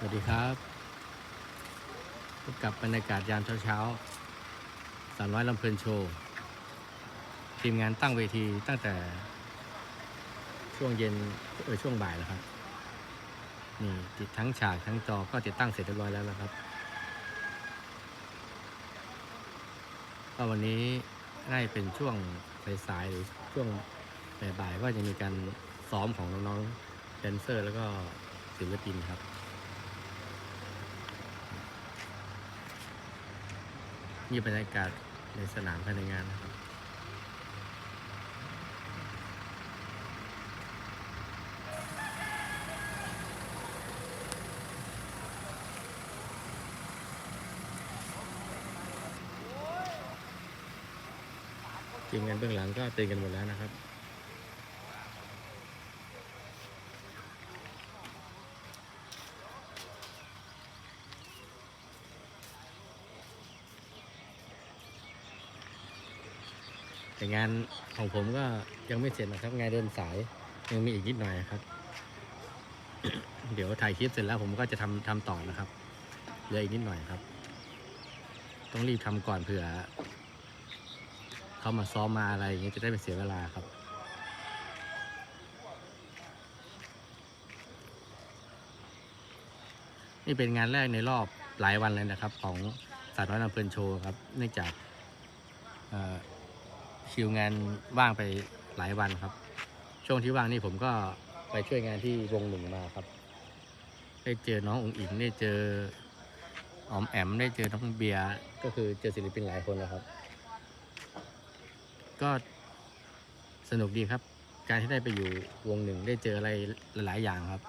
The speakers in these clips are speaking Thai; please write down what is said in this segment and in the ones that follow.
สวัสดีครับพบกับบรรยากาศยามเช้าๆสามร้อยลำเพลินโชว์ ทีมงานตั้งเวทีตั้งแต่ช่วงเย็นเออช่วงบ่ายแล้วครับ นี่ติดทั้งฉากทั้งจอก็ติดตั้งเสร็จเรียบร้อยแล้วนะครับก็วันนี้น่าจะเป็นช่วงสายๆหรือช่วงบ่ายๆก็จะมีการซ้อมของน้องๆแดนเซอร์ แล้วก็ศิลปินครับ นี่บรรยากาศในสนามภายในงานนะครับ ทีมงานเบื้องหลังก็เตือนกันหมดแล้วนะครับ แต่งานของผมก็ยังไม่เสร็จนะครับ งานเดินสายยังมีอีกนิดหน่อยครับ เดี๋ยวถ่ายคลิปเสร็จแล้วผมก็จะทำทำต่อนะครับเหลืออีกนิดหน่อยครับ ต้องรีบทำก่อนเผื่อเขามาซ้อมมาอะไรอย่างเงี้ยจะได้ไม่เสียเวลาครับนี่เป็นงานแรกในรอบหลายวันเลยนะครับ ของสาวน้อยลำเพลินโชว์ครับ เนื่องจากเอ่อ คิวงานว่างไปหลายวันครับ ช่วงที่ว่างนี่ผมก็ไปช่วยงานที่วงหนึ่งมาครับ ได้เจอน้ององอิงได้เจอออมแอมได้เจอน้องเบียร์ก็คือเจอศิลปินหลายคนแล้วครับ ก็สนุกดีครับ การที่ได้ไปอยู่วงหนึ่งได้เจออะไรหลายๆอย่างครับ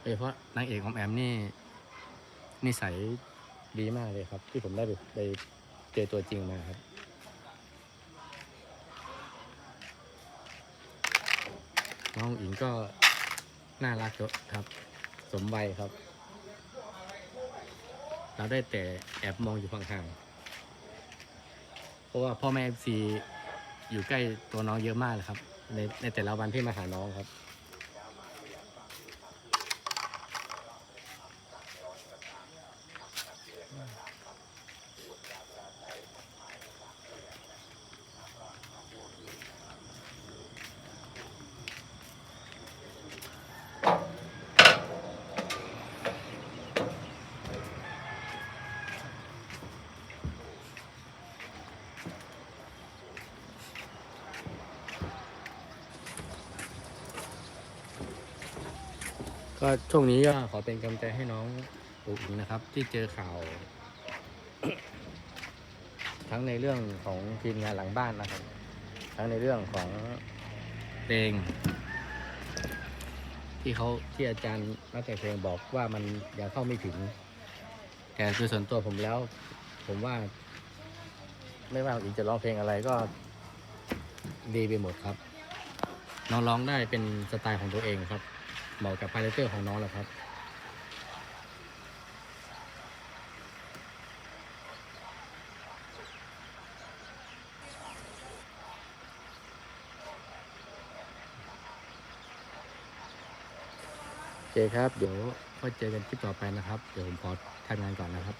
โดยเฉพาะนางเอกของแอมนี่นิสัย ดีมากเลยครับ ที่ผมได้ไปเจอตัวจริงมาครับน้องอิงก็น่ารักครับ สมวัยครับ เราได้แต่แอบมองอยู่ห่างๆเพราะว่าพ่อแม่ FC อยู่ใกล้ตัวน้องเยอะมากเลยครับ ในในแต่ละวันที่มาหาน้องครับ ก็ช่วงนี้ก็ขอเป็นกำลังใจให้น้องอุ๋งนะครับ ที่เจอข่าว ทั้งในเรื่องของทีมงานหลังบ้านนะครับ ทั้งในเรื่องของเพลง ที่เขาที่อาจารย์นักแต่งเพลงบอกว่ามันยังเข้าไม่ถึง แต่โดยส่วนตัวผมแล้ว ผมว่า ไม่ว่าอุ๋งอิงจะร้องเพลงอะไรก็ดีไปหมดครับ น้องร้องได้เป็นสไตล์ของตัวเองครับ เหมาะกับพาแรคเตอร์ของน้องแหละครับโอเคครับ เดี๋ยวค่อยเจอกันคลิปต่อไปนะครับ เดี๋ยวผมขอทำงานก่อนนะครับ